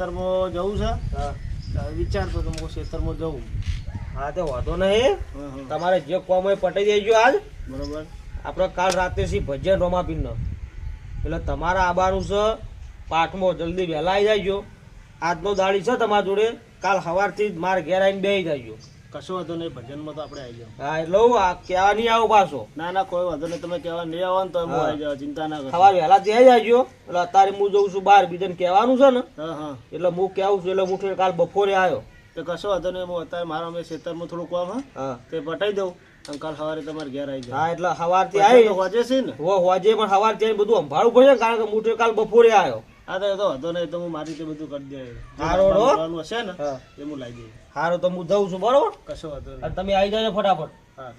ખેતરમાં જવું છે? વિચારતો તો હું ખેતરમાં જવું હા તે વાંધો નહીં. તમારે જે કોમ હોય પટાઈ દેજો આજ. બરોબર. આપણે કાલ રાતે સી ભજન રોમાપીનનો એટલે તમારા આબારું છે પાઠમાં જલ્દી વહેલા આવી જાયજો આજનો દાડી છે તમારા જોડે. કાલ સવારથી મારે ઘેર આવીને બેસી જાયજો કશો વાંધો નહીં ભજનમાં તો આપણે આવી જાવ હા એટલે હું આ કહેવા નહીં આવું પાછો. ના ના કોઈ વાંધો નહીં તમે કહેવા નહીં આવો ને તો હું આવી જાવ ચિંતા ના કરો સવારે વહેલા ત્યાં જાયજો એટલે અત્યારે હું જઉં છું બહાર બીજાને કહેવાનું છે ને. હા એટલે હું કહેવું છું એટલે હું કાલ બપોરે આવ્યો. તો કશો વાંધો નહીં હું અત્યારે મારા અમે ખેતરમાં થોડું કામ હા. તે પટાઈ દઉં કાલ સવારે તમારે ઘેર આવી જાય હા એટલે સવારથી આવી હોજે છે ને. હોજે પણ સવારથી બધું સંભાળવું પડશે કારણ કે હું કાલ બપોરે આવ્યો. હા તો એ તો વાંધો નહીં તો હું મારી રીતે બધું કરી દે. હારો હશે ને એ હું લાવી સારું તો હું જઉં છું બરોબર? કશો વાંધો નહીં. તમે આવી જાજો ફટાફટ. હા.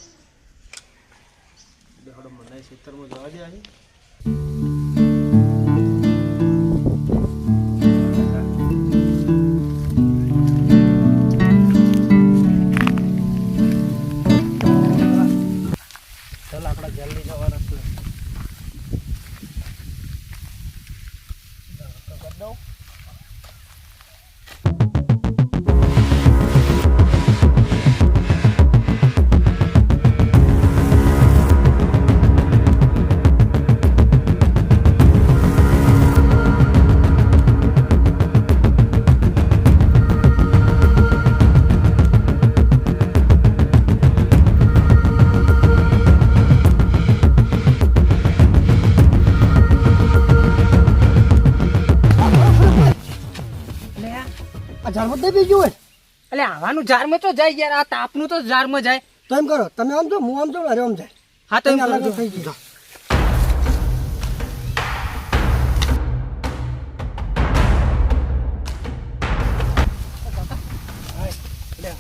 મને ખેતરમાં જવા દે આજે. દઈ બીજું હોય. એટલે આવાનું ઝારમાં તો જાય યાર આ તાપનું તો ઝારમાં જાય. તો એમ કરો તમે આમ જો હું આમ જો અરે આમ જાય. હા તો અલગ થઈ ગયું.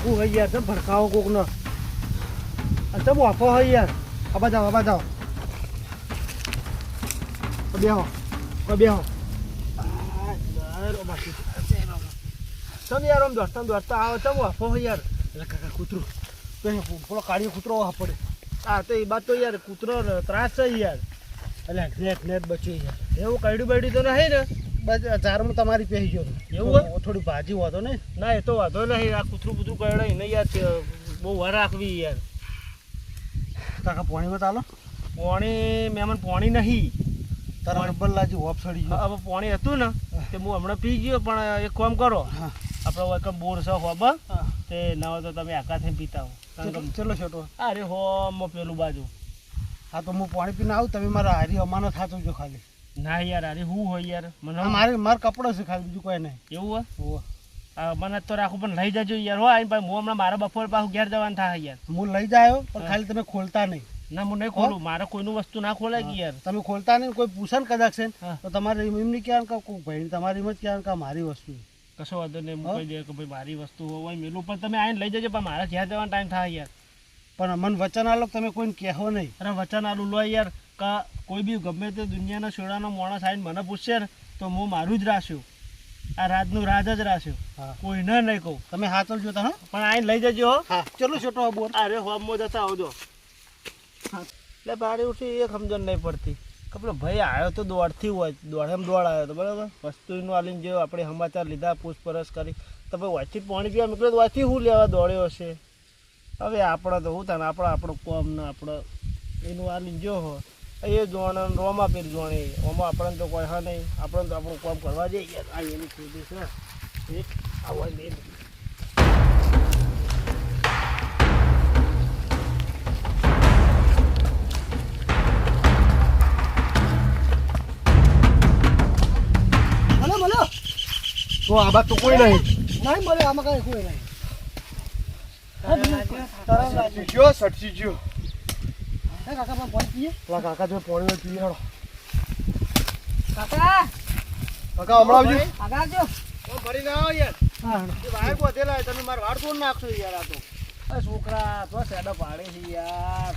હું હોય યાર ચમ ભડકાવો કોક નો ચમ વાપો હોય યાર. આબા જાઓ આબા જાઓ આ બેહો બેહો. ચમ યાર આમ દોડતા દોસ્તા આવે ચમ હોય યાર. એટલે કાકા કૂતરો. પેલો કાળિયો કૂતરો વાહ પડે. હા તો એ બાદ તો યાર કૂતરો ત્રાસ છે યાર. એટલે નેટ નેટ બચ્યો યાર. એવું કઈડું બઈડું તો નહીં ને. બસ ઝાડમાં તમારી પહેરી ગયો એવું હોય? થોડી ભાજી વાંધો ને ના એ તો વાંધો નહીં. આ કૂતરું કૂતરું કરડે નહીં યાર બહુ વાર રાખવી યાર. કાકા પોણી ચાલો પોણી મેમન પોણી નહીં. તારા રબર લાજી હોપ સડી ગયો. હવે પોણી હતું ને તે હું હમણાં પી ગયો પણ એક કામ કરો. હા. આપણે હોય કે બોર છે હોબા હા. તે ના હોય તો તમે આકાથી પીતા હો. ચલો- છોટો અરે હોમ પેલું બાજુ. હા તો હું પાણી પીને આવું તમે મારા હારી અમાનો થાતો જો ખાલી. ના યાર અરે હું હોય યાર? મને મારે મારે કપડો છે ખાલી બીજું કોઈ નહીં. એવું હોય આ મને તો રાખું પણ લઈ જજો યાર. હો આઈ ભાઈ હું હમણાં મારા બપોર પાછું ઘેર જવાનું થાય યાર. હું લઈ જાયો પણ ખાલી તમે ખોલતા નહીં. ના હું નહીં ખોલું. મારે કોઈનું વસ્તુ ના ખોલાય કે યાર. તમે ખોલતા નહીં કોઈ પૂછે ને કદાચ છે તો તમારે એમ એમ નહીં કહેવાનું કે ભાઈ તમારી એમ જ કહેવાનું કે મારી વસ્તુ. કશો વાંધો નહીં મૂકી દે કે ભાઈ મારી વસ્તુ હોય મેલું પણ તમે આઈને લઈ જજો પણ મારા જ્યાં જવાનો ટાઈમ થાય યાર. પણ મને વચન આલો તમે કોઈને કહેવો નહીં? અરે વચન આલું લો યાર કે કોઈ બી ગમે તે દુનિયાના છોડાનો માણસ આવીને મને પૂછશે ને તો હું મારું જ રાખ્યું આ રાજનું રાજ જ રાખ્યું કોઈને નહીં કહું. તમે હાથો જોતા હા. પણ આઈને લઈ જજો હો. ચલો છોટો બોલ અરે હોમ મો જતા આવજો. એટલે બારી ઉઠી એક સમજણ નહીં પડતી. પેલો ભાઈ આવ્યો તો દોડથી હોય, દોડેમ દોડ આવ્યો તો બરાબર. વસ્તુનું આલીને જો આપણે સમાચાર લીધા, પૂછપરછ કરી. તો ભાઈ વાંચી પાણી પીવા નીકળ્યો વાંચી શું લેવા દોડ્યો હશે હવે આપણે તો હું તને આપણે, આપણો કોમ ને આપણે એનું આલીને જો હો. એ જોણે રોમા પીર જોણે. ઓમાં આપણને તો કોઈ હા નહીં. આપણે તો આપણું કોમ કરવા જઈએ. આ એની ખોદી છે. એક. તો આ બાદ તો કોઈ નહીં. નહીં મળે આમાં કાંઈ કોઈ નહીં. ગયો સટસી ગયો? કાકા પણ પાણી પીએ. કાકા જો પોણી પી હેડો. કાકા! કાકા હમણાં આવજો. આગળ આવજો. ઓ ભરી ના આવો યાર. હા તમે મારો વાળ તોડ નાખશો યાર આ તો? છોકરા તો સેડા પાડે છે યાર.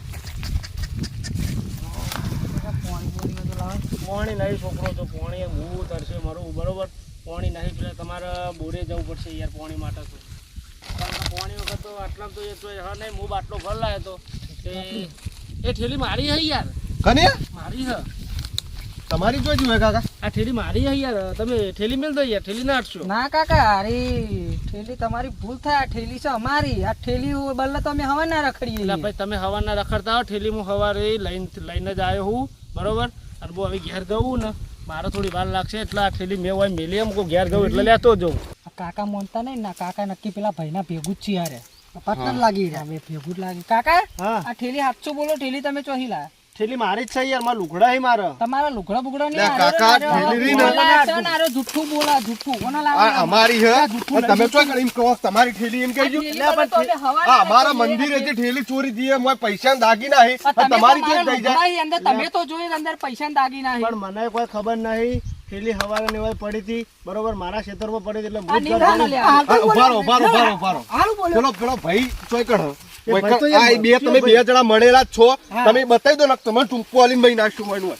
પોણી નહીં છોકરો તો પોણી હું તરશે મારું બરોબર? પોણી નહીં પેલા તમારે બોરે જવું પડશે યાર પોણી માટે તો. કારણ કે પોણી વખત તો આટલા તો એ તો હા નહીં હું બાટલો ભર લાવ્યો તો. એ ઠેલી મારી હે યાર. કને? મારી હે. તમારી જોઈ જુએ કાકા? આ ઠેલી મારી હે યાર. તમે ઠેલી મેલ દો યાર ઠેલી ના હટશો ના કાકા અરે ઠેલી તમારી ભૂલ થાય. આ ઠેલી છે અમારી. આ ઠેલી બદલે તો અમે હવા ના રખડીએ. એટલે ભાઈ તમે હવાના રખડતા હો ઠેલી હું હવારે લઈને લઈને જ આવ્યો હું. બરોબર? અને બહુ હવે ઘેર જવું ને. મારે થોડી વાર લાગશે એટલે આ ઠેલી મેં હોય મેલી એમ કોઈ ઘેર ગયું એટલે લેતો જવું કાકા મોનતા નહીં ના કાકા નક્કી પેલા ભાઈના ભેગું જ છીએ યાર પતન લાગી રહ્યા? ભેગું જ લાગે. કાકા હા. આ ઠેલી સાચું બોલો ઠેલી તમે ચોહી લાયા. ઠેલી મારી જ છે યાર મારા લુગડા હે મારા. તમારા લુગડા બુગડા લે કાકા, ઠેલી રહી ને. જુઠ્ઠું બોલા જુઠ્ઠું. કોના આ અમારી હે? અને તમે શું કરીમ કહો? તમારી થેલી એમ કહેજો આ અમારા મંદિરે જે થેલી ચોરી થઈ એમ પૈસા દાગીના હે તમારી જે થઈ જાય. અંદર તમે તો જોઈ અંદર પૈસા દાગી પણ મને કોઈ ખબર નહીં થેલી હવારે ને હોય પડી હતી બરોબર મારા ખેતરમાં પડી હતી એટલે આ હું આ. આ ઉભારો ઉભારો ઉભારો ઉભારો ચલો પેલો પેલો ભાઈ ચોઈ તો એ આ બે તમે બે જણા મળેલા છો. તમે બતાવી દો ને તમે ટૂંકો આલીને ભાઈ નાખશું મળ્યું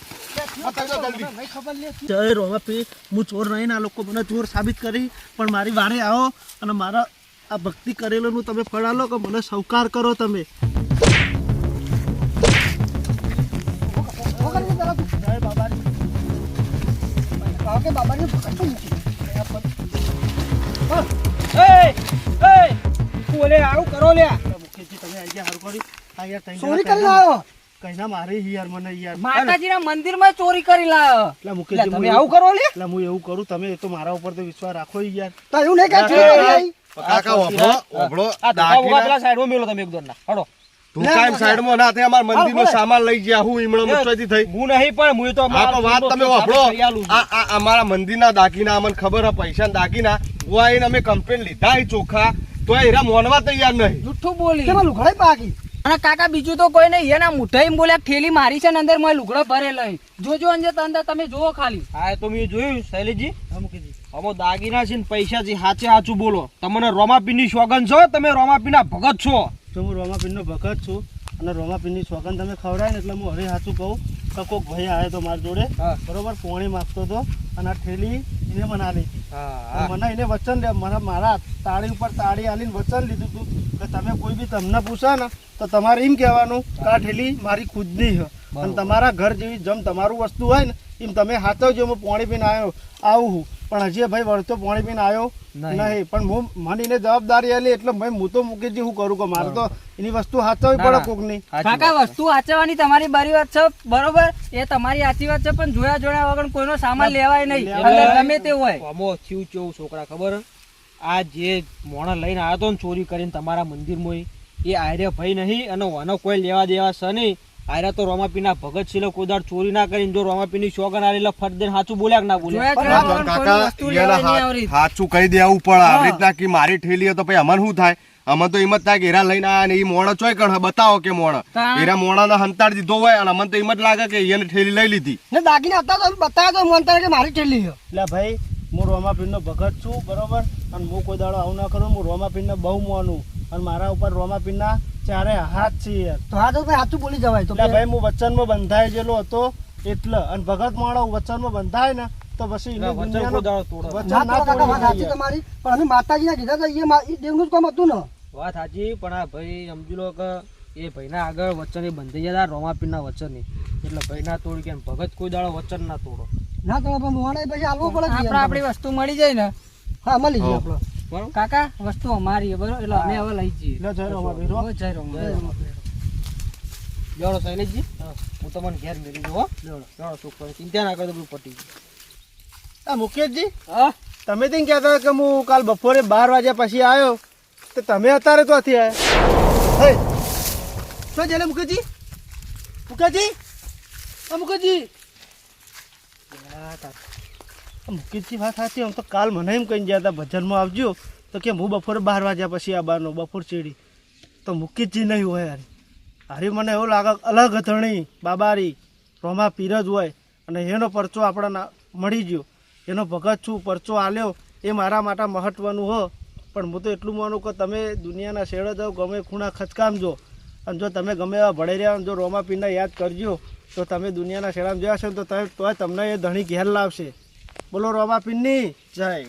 જય રોમાપી હું ચોર નહીં આ લોકો મને ચોર સાબિત કરી પણ મારી વારે આવો અને મારા આ ભક્તિ કરેલું તમે ફળ આલો કે મને સૌકાર કરો તમે. બાબાજી. બોલે આવું કરો લે ચોરી કરી લાવ્યો કઈના મારી યાર મને યાર માતાજીના મંદિરમાં ચોરી કરી લાયો. એટલે લે, તમે આવું કરો લે. એટલે હું એવું કરું તમે તો મારા ઉપર તો વિશ્વાસ રાખો યાર. તો એવું નહીં કે કાકા ઓભળો ઓભળો આ ધક્કા પેલા સાઈડમાં મેલો તમે એક ના હડો. ધોકા સાઈડમાં ના થાય અમારા મંદિરનો સામાન લઈ ગયા હું ઈમણો મુચવાથી થઈ. હું નહીં પણ હું તો પણ વાત તમે વાપરો આ આ અમારા મંદિરના દાગીના અમને ખબર હે પૈસા દાગીના. હું આઈને અમે કમ્પ્લેન લીધા ચોખા. તો એરા મોનવા તૈયાર નહીં. જુઠ્ઠું બોલી. અને કાકા બીજું તો કોઈ નહીં. એના મુઠાઈ બોલ્યા ઠેલી મારી છે ને અંદર મેં લુગડો ભરેલો છે. જોજો તો અંદર તમે જોવો ખાલી. હા તો મેં જોયું શૈલેષજી હા અમો દાગીના છે ને પૈસા છે હાચે હાચું બોલો. તમને રોમાપીની સોગન છો? તમે રોમાપીના ભગત છો. તો હું રોમાપીનનો ભગત છું. અને રોમાપીની સોગંદ તમે ખવડાય ને એટલે હું હરે સાચું કહું. કે કોઈક ભાઈ આવ્યો તો મારી જોડે. બરોબર પોણી માગતો હતો અને આ ઠેલી એને મને આલી મને એને વચન મને મારા તાળી ઉપર તાળી આલીને વચન લીધું હતું કે તમે કોઈ બી તમને પૂછે ને તો તમારે એમ કહેવાનું કે આ ઠેલી મારી ખુદની છે. અને તમારા ઘર જેવી જેમ તમારું વસ્તુ હોય ને એમ તમે હાચવજો હું પોણી પીને આવ્યો આવું હું. પણ હજી ભાઈ વળતો પાણી પીને આવ્યો નહીં. પણ હું મને જવાબદારી આલી એટલે ભાઈ હું તો મૂકી જ હું કરું કે મારે તો એની વસ્તુ હાથવવી પડે ના. કોકની. કાકા વસ્તુ વાંચવાની તમારી બારી વાત છે બરોબર? એ તમારી સાચી વાત છે પણ જોયા જોયા વગર કોઈનો સામાન લેવાય નહીં. અંદર ગમે તે હોય. અમો થયું કેવું છોકરા ખબર? આ જે મોણા લઈને આવ્યો હતો ને ચોરી કરીને તમારા મંદિરમાં એ આર્ય ભાઈ નહીં અને ઓનો કોઈ લેવા દેવા છે નહીં. આર્યા તો રોમાપીના ભગત છે કોઈ દાડ ચોરી ના કરીને જો રોમાપીની શોગન આલેલા ફરદેન સાચું બોલ્યા કે ના બોલ્યા? કાકા સાચું કહી દેવું પણ આવી રીતના કે મારી ઠેલી તો પછી અમન શું થાય? અમન તો હિંમત થાય કે હેરા લઈને આયા ને એ મોણ ચોય કણ બતાવો કે મોણ. તા. મોડા ને હંતાડ દીધો હોય અને અમન તો હિંમત જ લાગે કે એને ઠેલી લઈ લીધી. ને દાગીને હતા તો બતાવ્યો તો મોનતા કે મારી ઠેલી છે. એટલે ભાઈ હું રોમાપીરનો ભગત છું બરોબર? અને હું કોઈ દાડો આવું ના કરું હું રોમાપીરને બહુ માનું. અને મારા ઉપર રોમાપીરના ચારે હાથ છે યાર. તો હા તો ભાઈ હાથું બોલી જવાય. તો ભાઈ હું વચનમાં બંધાઈ ગયેલો હતો એટલે. અને ભગત માણો વચનમાં બંધાય ને તો પછી ના તમારી. પણ અમે માતાજીના કીધા તો એ દેવનું જ કામ હતું ને. વાત સાચી પણ આ ભાઈ સમજી લો કે એ ભાઈના આગળ વચન એ બંધાઈ ગયા રોમાપીરના વચન. એટલે ભાઈના તોડી કે ભગત કોઈ દાડો વચન ના તોડો. ના તો પણ મોણે પછી આવવું પડે આપણે આપણી વસ્તુ મળી જાય ને. હા મળી જાય બરોબર? કાકા વસ્તુ અમારી બરોબર? એટલે અમે હવે લઈ જઈએ. એટલે જય રોમાપીર હો. હો, જય રોમા. જોડો શૈલેષજી હું. તમને ઘેર મેળી દઉં જોડો જોડો સુખ ચિંતા ના કરો બધું પટી આ મુકેશજી હા? તમે તો એમ કહેતા કે હું કાલ બપોરે બાર વાગ્યા પછી આવ્યો. તો તમે અત્યારે તો નથી આવ્યા? હે? શું છે મુકેશજી. મુકેશજી? આ મુકેશજી. મુકેશજી વાત હતી આમ તો કાલ મને એમ કહીને ગયા હતા, ભજનમાં આવજો. તો કે હું બપોરે બાર વાગ્યા પછી આવવાનો બપોર ચેડી તો મુકેશજી નહીં હોય યાર હારી મને એવું લાગે, અલગ અથણી બાબારી, રોમા પીરજ હોય. અને એનો પરચો આપણને મળી ગયો. એનો ભગત છું, પરચો આલ્યો. એ મારા માટે મહત્વનું હો. પણ હું તો એટલું માનું કે તમે દુનિયાના શેડો જાઓ, ગમે ખૂણા ખચકામજો અને જો તમે ગમે એવા ભળે રહ્યા જો રોમા પીરને યાદ કરજો. તો તમે દુનિયાના શેડામાં જોયા છો તો તમે તોય તમને એ ધણી ઘેર લાવશે. બોલો રોમા પિન્ની જય.